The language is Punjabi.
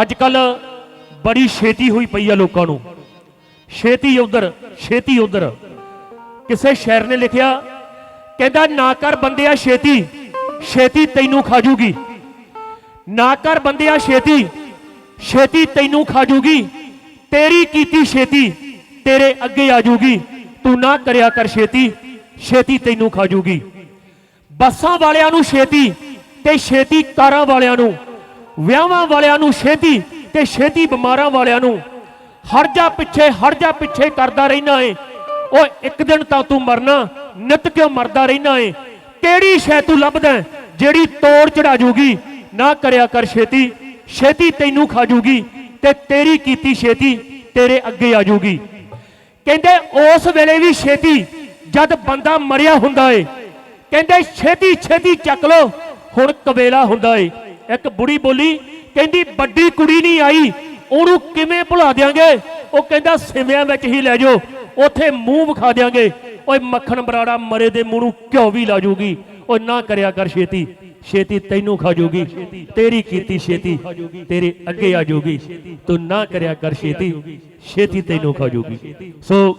ਅੱਜ ਕੱਲ ਬੜੀ ਛੇਤੀ ਹੋਈ ਪਈ ਆ ਲੋਕਾਂ ਨੂੰ। ਛੇਤੀ ਉਧਰ ਛੇਤੀ ਉਧਰ। ਕਿਸੇ ਸ਼ਾਇਰ ਨੇ ਲਿਖਿਆ, ਕਹਿੰਦਾ, ਨਾ ਕਰ ਬੰਦਿਆ ਛੇਤੀ ਛੇਤੀ ਤੈਨੂੰ ਖਾਜੂਗੀ। ਨਾ ਕਰ ਬੰਦਿਆ ਛੇਤੀ ਛੇਤੀ ਤੈਨੂੰ ਖਾਜੂਗੀ। ਤੇਰੀ ਕੀਤੀ ਛੇਤੀ, ਤੇਰੇ ਅੱਗੇ ਆਜੂਗੀ। ਤੂੰ ਨਾ ਕਰਿਆ ਕਰ ਛੇਤੀ ਛੇਤੀ ਤੈਨੂੰ ਖਾਜੂਗੀ। ਬੱਸਾਂ ਵਾਲਿਆਂ ਨੂੰ ਛੇਤੀ ਤੇ ਛੇਤੀ ਕਾਰਾਂ ਵਾਲਿਆਂ ਨੂੰ ਵਿਆਹਾਂ ਵਾਲਿਆਂ ਨੂੰ ਛੇਤੀ ਤੇ ਛੇਤੀ ਬਿਮਾਰਾਂ ਵਾਲਿਆਂ ਨੂੰ ਹਰ ਜਾ ਪਿੱਛੇ ਹਰ ਜਾ ਪਿੱਛੇ ਕਰਦਾ ਰਹਿਣਾ ਏ। ਓਏ, ਇੱਕ ਦਿਨ ਤਾਂ ਤੂੰ ਮਰਨਾ, ਨਿਤ ਕਿਉਂ ਮਰਦਾ ਰਹਿਣਾ ਏ? ਕਿਹੜੀ ਸ਼ੈ ਤੂੰ ਲੱਭਦਾ ਜਿਹੜੀ ਤੋੜ ਚੜਾ ਜੂਗੀ? ਨਾ ਕਰਿਆ ਕਰ ਛੇਤੀ ਛੇਤੀ ਤੈਨੂੰ ਖਾ ਜੂਗੀ ਤੇ ਤੇਰੀ ਕੀਤੀ ਛੇਤੀ ਤੇਰੇ ਅੱਗੇ ਆ ਜੂਗੀ। ਕਹਿੰਦੇ ਉਸ ਵੇਲੇ ਵੀ ਛੇਤੀ ਜਦ ਬੰਦਾ ਮਰਿਆ ਹੁੰਦਾ ਏ, ਕਹਿੰਦੇ ਛੇਤੀ ਛੇਤੀ ਚੱਕ ਲੋ ਹੁਣ ਕਵੇਲਾ ਹੁੰਦਾ ਏ। ਇੱਕ ਬੁੜੀ ਬੋਲੀ ਕਹਿੰਦੀ, ਵੱਡੀ ਕੁੜੀ ਨਹੀਂ ਆਈ, ਉਹਨੂੰ ਕਿਵੇਂ ਭੁਲਾ ਦਿਆਂਗੇ? ਉਹ ਕਹਿੰਦਾ, ਸਿਵਿਆਂ ਵਿੱਚ ਹੀ ਲੈ ਜਾਓ, ਉੱਥੇ ਮੂੰਹ ਵਿਖਾ ਦਿਆਂਗੇ। ਓਏ ਮੱਖਣ ਬਰਾੜਾ ਮਰੇ ਦੇ ਮੂੰਹ ਨੂੰ ਘਿਓ ਵੀ ਲਾ ਜੂਗੀ। ਓਏ ਨਾ ਕਰਿਆ ਕਰ ਛੇਤੀ ਛੇਤੀ ਤੈਨੂੰ ਖਾ ਜੂਗੀ। ਤੇਰੀ ਕੀਤੀ ਛੇਤੀ, ਤੇਰੇ ਅੱਗੇ ਆ ਜੂਗੀ। ਤੂੰ ਨਾ ਕਰਿਆ ਕਰ ਛੇਤੀ ਛੇਤੀ ਤੈਨੂੰ ਖਾ ਜੂਗੀ। ਸੋ